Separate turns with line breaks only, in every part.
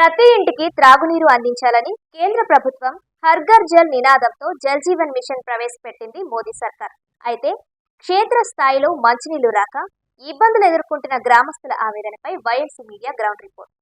ప్రతి ఇంటికి త్రాగునీరు అందించాలని కేంద్ర ప్రభుత్వం హర్ఘర్ జల్ నినాదంతో జల్ జీవన్ మిషన్ ప్రవేశపెట్టింది మోదీ సర్కార్. అయితే క్షేత్ర స్థాయిలో మంచినీళ్ళు రాక ఇబ్బందులు ఎదుర్కొంటున్న గ్రామస్తుల ఆవేదనపై వైఎస్సీ మీడియా గ్రౌండ్ రిపోర్ట్.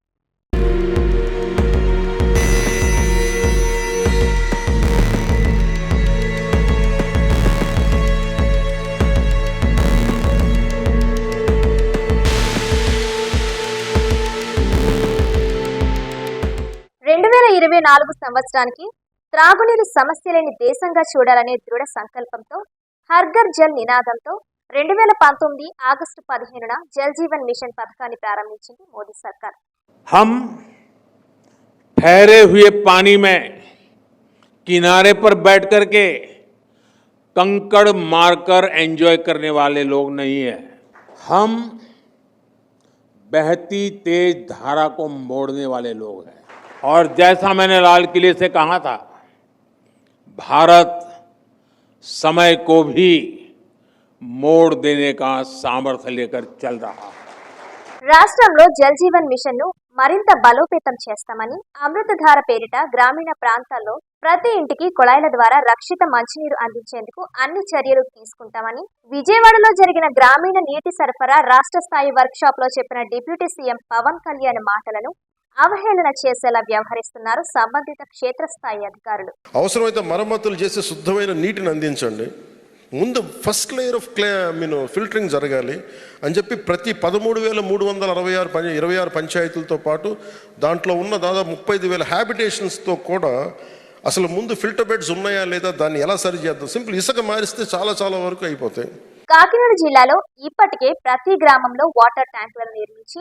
ఇరవై నాలుగు సంవత్సరానికి త్రాగునీరు సమస్య లేని దేశంగా చూడాలనే దృఢ సంకల్పంతో హర్ఘర్ జల్ నినాదంతో రెండు వేల పంతొమ్మిది ఆగస్టు పదిహేనున జల్ జీవన్ మిషన్ పథకాన్ని ప్రారంభించింది మోదీ సర్కార్
हम ठहरे हुए पानी में किनारे पर बैठ करके कंकड़ मारकर एंजॉय करने वाले लोग नहीं है हम बहती तेज धारा को मोड़ने वाले लोग हैं और जैसा मैंने लाल किले से कहा था भारत समय को भी मोड़ देने का सामर्थ्य लेकर चल रहा है
రాష్ట్రంలో జల్ జీవన్ మిషన్ ను మరింత బలోపేతం చేస్తామని అమృతధార పేరిట గ్రామీణ ప్రాంతాల్లో ప్రతి ఇంటికి కుళాయిల ద్వారా రక్షిత మంచినీరు అందించేందుకు అన్ని చర్యలు తీసుకుంటామని విజయవాడలో జరిగిన గ్రామీణ నీటి సరఫరా రాష్ట్ర స్థాయి వర్క్ షాప్ లో చెప్పిన డిప్యూటీ సీఎం పవన్ కళ్యాణ్ మాటలను అవహేళన చేసేలా వ్యవహరిస్తున్నారు సంబంధిత క్షేత్రస్థాయి అధికారులు.
అవసరమైతే మరమ్మతులు చేసి శుద్ధమైన నీటిని అందించండి. ముందు first layer of clay mean filtering జరగాలి అని చెప్పి ప్రతి పదమూడు వేల మూడు వందల అరవై ఆరు పంచ ఇరవై ఆరు పంచాయతీలతో పాటు దాంట్లో ఉన్న దాదాపు ముప్పై ఐదు వేల హ్యాబిటేషన్స్తో కూడా అసలు ముందు ఫిల్టర్ బెడ్స్ ఉన్నాయా లేదా దాన్ని ఎలా సరి చేద్దాం? సింపుల్ ఇసుక మారిస్తే చాలా చాలా వరకు అయిపోతాయి.
కాకినాడ జిల్లాలో ఇప్పటికే ప్రతి గ్రామంలో వాటర్ ట్యాంకులను నిర్మించి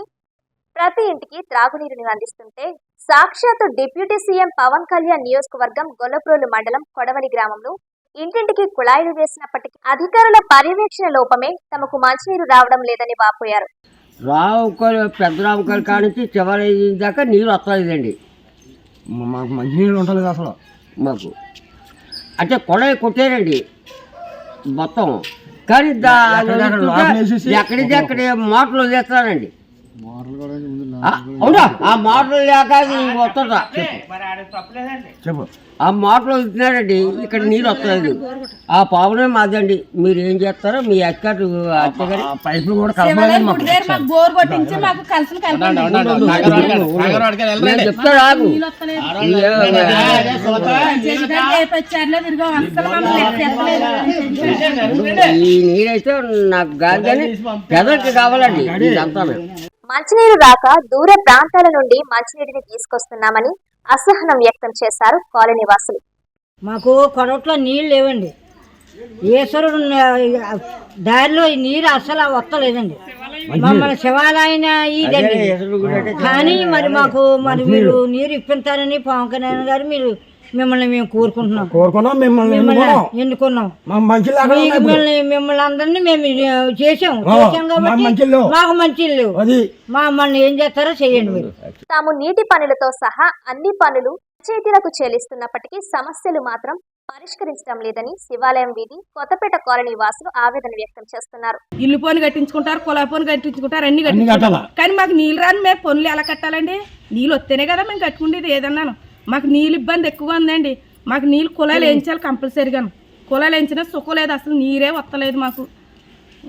ప్రతి ఇంటికి త్రాగునీరుని అందిస్తుంటే సాక్షాత్తు డిప్యూటీ సీఎం పవన్ కళ్యాణ్ నియోజకవర్గం గొల్లప్రోలు మండలం కొడవలి గ్రామంలో ఇంటింటికి కుళాయిలు వేసినప్పటికీ అధికారుల పర్యవేక్షణ లోపమే తమకు మంచినీరు రావడం లేదని వాపోయారు.
రావుకల్ పెద్ద రావుకల్ చివరి దాకా నీళ్ళు వస్తలేదండి.
మాకు మంచినీళ్ళు ఉండలేదు అసలు.
మాకు. అంటే కొట్టారండి మొత్తం. కానీ దా- ఎక్కడిది అక్కడ మోటార్లు ఆ, అవునా? ఆ మోటార్లు లేక వస్తుందా?
చెప్పు.
ఆ మోటార్లు వస్తున్నారండి ఇక్కడ నీళ్ళు వస్తలేదు. ఆ పావునే మాదండి మీరు ఏం చేస్తారో మీ అక్కడు
పైపులు కూడా
చెప్తా
ఎత్తలేదు.
ఈ నీరైతే నాకు కాదు కానీ పెదకి కావాలండి ఇదంతా
మంచినీరు రాక దూర ప్రాంతాల నుండి మంచినీటిని తీసుకొస్తున్నామని అసహనం వ్యక్తం చేశారు కాలనీ వాసులు.
మాకు కొరట్లో నీళ్ళు లేవండి. ఈశ్వరుడు దారిలో ఈ నీరు అసలు వస్తలేదండి. మమ్మల్ని శివాలయం ఇదండి కానీ మరి మాకు మరి మీరు నీరు ఇప్పించారని పవన్ కళ్యాణ్ గారు మీరు మిమ్మల్ని మేము కోరుకుంటున్నాం.
కోరుకున్నాం మిమ్మల్ని ఎన్నుకున్నాం. మంచి.
మిమ్మల్ని మిమ్మల్ని అందరినీ మేము చేసాం చేసాం
మాకు
కాబట్టి మంచి మమ్మల్ని ఏం చేస్తారో చేయండి మీరు.
తాము నీటి పనులతో సహా అన్ని పనులు పంచాయతీలకు చెల్లిస్తున్నప్పటికీ సమస్యలు మాత్రం పరిష్కరించడం లేదని శివాలయం వీధి కొత్తపేట కాలనీ వాసులు ఆవేదన వ్యక్తం చేస్తున్నారు.
ఇల్లు పోని కట్టించుకుంటారు కుళాయి పోని కట్టించుకుంటారు అన్ని కట్టించుకుంటారు.
కట్టాలా?
కానీ మాకు నీళ్ళు రాని మేము పనులు ఎలా కట్టాలండి? నీళ్ళు వస్తేనే కదా మేము కట్టుకునేది ఏదన్నాను. మాకు నీళ్ళు ఇబ్బంది ఎక్కువ ఉందండి. మాకు నీళ్ళు కుళాయిలు వేయించాలి కంపల్సరీగాను. కుళాయిలు వేయించినా సుఖం లేదు అసలు నీరే వస్తలేదు మాకు.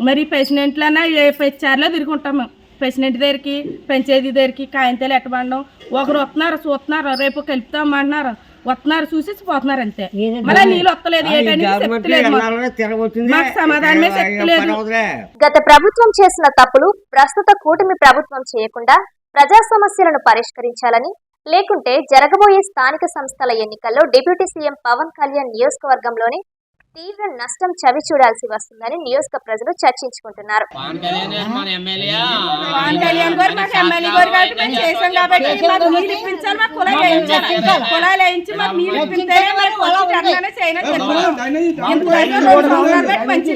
మరి ప్రెసిడెంట్లన్నా ఏ ప్రచారంలో తిరుగుంటాం మేము. ప్రెసిడెంట్ దగ్గరికి పంచాయతీ దగ్గరికి కాయంతాలు ఎట్టబడడం ఒకరు వస్తున్నారు చూస్తున్నారు రేపు కలుపుతామంటున్నారు వస్తున్నారు చూసి పోతున్నారు అంతే. మళ్ళీ నీళ్ళు వస్తలేదు మాకు. సమాధానమే చెప్తలేదు.
గత ప్రభుత్వం చేసిన తప్పులు ప్రస్తుత కూటమి ప్రభుత్వం చేయకుండా ప్రజా సమస్యలను పరిష్కరించాలని లేకుంటే జరగబోయే స్థానిక సంస్థల ఎన్నికల్లో డిప్యూటీ సీఎం పవన్ కళ్యాణ్ నియోజకవర్గంలోనే తీవ్ర నష్టం చవి చూడాల్సి వస్తుందని నియోజక ప్రజలు చర్చించుకుంటున్నారు.
మంచి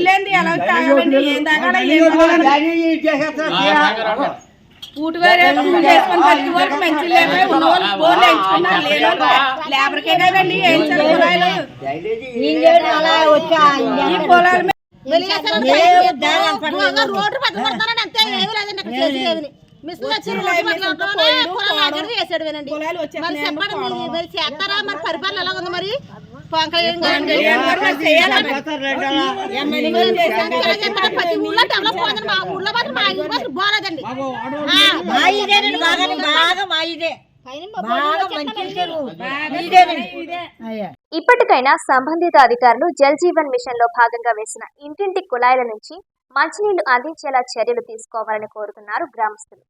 చేసుకొని ప్రతి మంచి బోర్లు వేయించుకున్నారు లేని లేబర్కే కదండి
అలా వచ్చా?
ఈ పొలాల
రోడ్డు అంతే ఏమీ లేదండి అక్కడ చేసేది వచ్చి చేసాడు వినండి మరి చెప్పండి. మీరు- చేస్తారా? మరి పరిపాలన ఎలా ఉంది మరి? ప్రతి ఊళ్ళో డెవలప్ అవుతుంది మా ఊళ్ళో మాత్రం మా ఊళ్ళో మాత్రం బాగాలేదండి
మా ఇదేనండి బాగా బాగా మా ఇదే. బాగా మంచి చెరువు ఇదేనండి అయ్యా.
ఇప్పటికైనా సంబంధిత అధికారులు జల్ జీవన్ మిషన్లో భాగంగా వేసిన ఇంటింటి కుళాయిల నుంచి మంచినీళ్ళు అందించేలా చర్యలు తీసుకోవాలని కోరుతున్నారు గ్రామస్తులు.